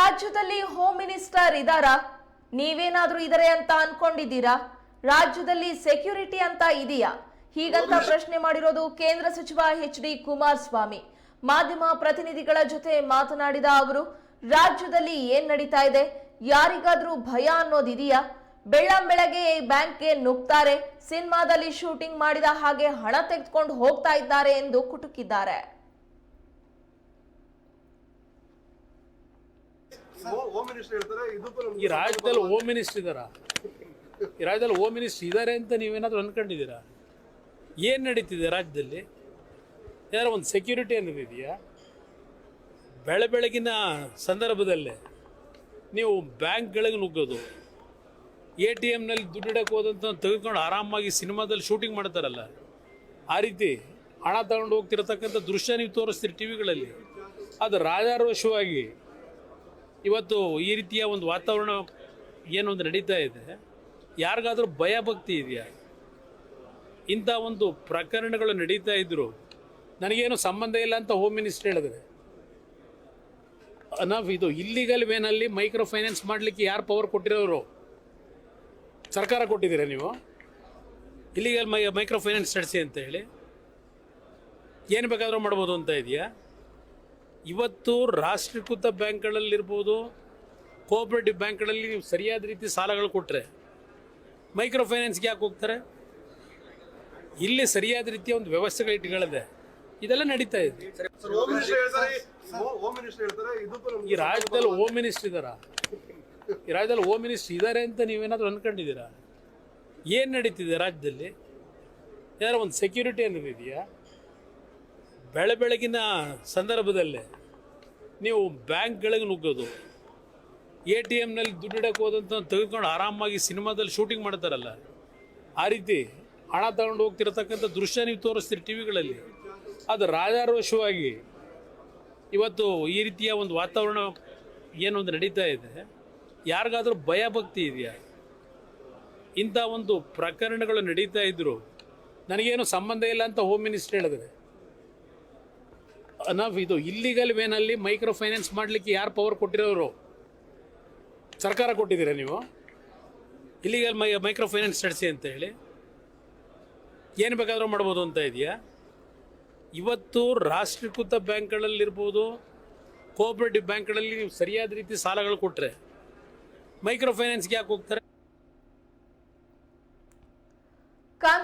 ರಾಜ್ಯದಲ್ಲಿ home minister ಇದಾರಾ? ನೀವೇನಾದ್ರೂ ಇದಾರೆ ಅಂತ ಅನ್ಕೊಂಡಿದ್ದೀರಾ? ರಾಜ್ಯದಲ್ಲಿ ಸೆಕ್ಯೂರಿಟಿ ಅಂತ ಇದೆಯಾ? ಹೀಗಂತ ಪ್ರಶ್ನೆ ಮಾಡಿರೋದು ಕೇಂದ್ರ ಸಚಿವ ಎಚ್ ಡಿ ಕುಮಾರಸ್ವಾಮಿ. ಮಾಧ್ಯಮ ಪ್ರತಿನಿಧಿಗಳ ಜೊತೆ ಮಾತನಾಡಿದ ಅವರು ರಾಜ್ಯದಲ್ಲಿ ಏನ್ ನಡೀತಾ ಇದೆ? ಯಾರಿಗಾದ್ರೂ ಭಯ ಅನ್ನೋದಿದೆಯಾ ಬೆಳ್ಳಂ ಬೆಳಗ್ಗೆ ಬ್ಯಾಂಕ್ಗೆ ನುಗ್ತಾರೆ ಸಿನಿಮಾದಲ್ಲಿ ಶೂಟಿಂಗ್ ಮಾಡಿದ ಹಾಗೆ ಹಣ ತೆಗೆದುಕೊಂಡು ಹೋಗ್ತಾ ಇದ್ದಾರೆ ಎಂದು ಕುಟುಕಿದ್ದಾರೆ ಹೋಮ್ ಮಿನಿಸ್ಟರ್ ಹೇಳ್ತಾರೆ ಇದಕ್ಕೂ ನಮ್ಗೆ ಈ ರಾಜ್ಯದಲ್ಲಿ ಹೋಮ್ ಮಿನಿಸ್ಟರ್ ಇದ್ದಾರಾ ಈ ರಾಜ್ಯದಲ್ಲಿ ಹೋಮ್ ಮಿನಿಸ್ಟರ್ ಇದ್ದಾರೆ ಅಂತ ನೀವೇನಾದರೂ ಅಂದ್ಕೊಂಡಿದ್ದೀರಾ ಏನು ನಡೀತಿದೆ ರಾಜ್ಯದಲ್ಲಿ? ಏನಾದ್ರು ಒಂದು ಸೆಕ್ಯೂರಿಟಿ ಅನ್ನೋದು ಇದೆಯಾ? ಬೆಳೆ ಬೆಳಗಿನ ಸಂದರ್ಭದಲ್ಲೇ ನೀವು ಬ್ಯಾಂಕ್ಗಳಿಗೆ ನುಗ್ಗೋದು, ಎ ಟಿ ಎಮ್ನಲ್ಲಿ ದುಡ್ಡು ಇಡಕ್ಕೆ ಹೋದಂತ ತೆಗೆದುಕೊಂಡು ಆರಾಮಾಗಿ ಸಿನಿಮಾದಲ್ಲಿ ಶೂಟಿಂಗ್ ಮಾಡ್ತಾರಲ್ಲ, ಆ ರೀತಿ ಹಣ ತಗೊಂಡು ಹೋಗ್ತಿರತಕ್ಕಂಥ ದೃಶ್ಯ ನೀವು ತೋರಿಸ್ತೀರಿ ಟಿ ವಿಗಳಲ್ಲಿ. ಅದು ರಾಜಾರೋಷವಾಗಿ ಇವತ್ತು ಈ ರೀತಿಯ ಒಂದು ವಾತಾವರಣ ಏನೊಂದು ನಡೀತಾ ಇದೆ. ಯಾರಿಗಾದರೂ ಭಯಭಕ್ತಿ ಇದೆಯಾ? ಇಂಥ ಒಂದು ಪ್ರಕರಣಗಳು ನಡೀತಾ ಇದ್ದರು ನನಗೇನು ಸಂಬಂಧ ಇಲ್ಲ ಅಂತ ಹೋಮ್ ಮಿನಿಸ್ಟರ್ ಹೇಳಿದ್ರೆ? ನಾವು ಇದು ಇಲ್ಲಿಗಲ್ ವೇನಲ್ಲಿ ಮೈಕ್ರೋ ಫೈನಾನ್ಸ್ ಮಾಡಲಿಕ್ಕೆ ಯಾರು ಪವರ್ ಕೊಟ್ಟಿರೋರು? ಸರ್ಕಾರ ಕೊಟ್ಟಿದ್ದೀರಾ ನೀವು? ಇಲ್ಲಿಗಲ್ ಮೈ ಮೈಕ್ರೋ ಫೈನಾನ್ಸ್ ನಡೆಸಿ ಅಂತ ಹೇಳಿ. ಏನು ಬೇಕಾದರೂ ಮಾಡ್ಬೋದು ಅಂತ ಇದೆಯಾ? ಇವತ್ತು ರಾಷ್ಟ್ರೀಕೃತ ಬ್ಯಾಂಕ್ಗಳಲ್ಲಿರ್ಬೋದು ಕೋಆಪರೇಟಿವ್ ಬ್ಯಾಂಕ್ಗಳಲ್ಲಿ ನೀವು ಸರಿಯಾದ ರೀತಿ ಸಾಲಗಳು ಕೊಟ್ಟರೆ ಮೈಕ್ರೋ ಫೈನಾನ್ಸ್ಗೆ ಯಾಕೆ ಹೋಗ್ತಾರೆ? ಇಲ್ಲಿ ಸರಿಯಾದ ರೀತಿಯ ಒಂದು ವ್ಯವಸ್ಥೆಗಳು ಇಟ್ಕೊಳ್ಳದೆ ಇದೆಲ್ಲ ನಡೀತಾ ಇದೆ. ಈ ರಾಜ್ಯದಲ್ಲಿ ಹೋಮ್ ಮಿನಿಸ್ಟರ್ ಇದ್ದಾರಾ? ಈ ರಾಜ್ಯದಲ್ಲಿ ಹೋಮ್ ಮಿನಿಸ್ಟರ್ ಇದ್ದಾರೆ ಅಂತ ನೀವೇನಾದರೂ ಅಂದ್ಕೊಂಡಿದ್ದೀರಾ ಏನು ನಡೀತಿದೆ ರಾಜ್ಯದಲ್ಲಿ? ಏನಾದ್ರು ಒಂದು ಸೆಕ್ಯೂರಿಟಿ ಅನ್ನೋದು ಬೆಳೆ ಬೆಳಗಿನ ಸಂದರ್ಭದಲ್ಲೇ ನೀವು ಬ್ಯಾಂಕ್ಗಳಿಗೆ ನುಗ್ಗೋದು, ಎ ಟಿ ಎಮ್ನಲ್ಲಿ ದುಡ್ಡು ಇಡಕ್ಕೆ ಹೋದಂತ ತೆಗೆದುಕೊಂಡು ಆರಾಮಾಗಿ ಸಿನಿಮಾದಲ್ಲಿ ಶೂಟಿಂಗ್ ಮಾಡ್ತಾರಲ್ಲ, ಆ ರೀತಿ ಹಣ ತಗೊಂಡು ಹೋಗ್ತಿರತಕ್ಕಂಥ ದೃಶ್ಯ ನೀವು ತೋರಿಸ್ತೀರಿ ಟಿ ವಿಗಳಲ್ಲಿ. ಅದು ರಾಜಾರೋಷವಾಗಿ ಇವತ್ತು ಈ ರೀತಿಯ ಒಂದು ವಾತಾವರಣ ಏನೊಂದು ನಡೀತಾ ಇದೆ. ಯಾರಿಗಾದರೂ ಭಯ ಭಕ್ತಿ ಇದೆಯಾ? ಇಂಥ ಒಂದು ಪ್ರಕರಣಗಳು ನಡೀತಾ ಇದ್ದರೂ ನನಗೇನು ಸಂಬಂಧ ಇಲ್ಲ ಅಂತ ಹೋಮ್ ಮಿನಿಸ್ಟರ್ ಹೇಳಿದ್ರೆ ನಾವು ಇದು. ಇಲ್ಲಿಗಲ್ ವೇನಲ್ಲಿ ಮೈಕ್ರೋ ಫೈನಾನ್ಸ್ ಮಾಡಲಿಕ್ಕೆ ಯಾರು ಪವರ್ ಕೊಟ್ಟಿರೋರು? ಸರ್ಕಾರ ಕೊಟ್ಟಿದ್ದೀರಾ ನೀವು? ಇಲ್ಲಿಗಲ್ ಮೈ ಮೈಕ್ರೋ ಫೈನಾನ್ಸ್ ನಡೆಸಿ ಅಂತ ಹೇಳಿ. ಏನು ಬೇಕಾದರೂ ಮಾಡ್ಬೋದು ಅಂತ ಇದೆಯಾ ಇವತ್ತು ರಾಷ್ಟ್ರೀಕೃತ ಬ್ಯಾಂಕ್ಗಳಲ್ಲಿರ್ಬೋದು ಕೋಆಪರೇಟಿವ್ ಬ್ಯಾಂಕ್ಗಳಲ್ಲಿ ನೀವು ಸರಿಯಾದ ರೀತಿ ಸಾಲಗಳು ಕೊಟ್ಟರೆ ಮೈಕ್ರೋ ಫೈನಾನ್ಸ್ಗೆ ಯಾಕೆ ಹೋಗ್ತಾರೆ?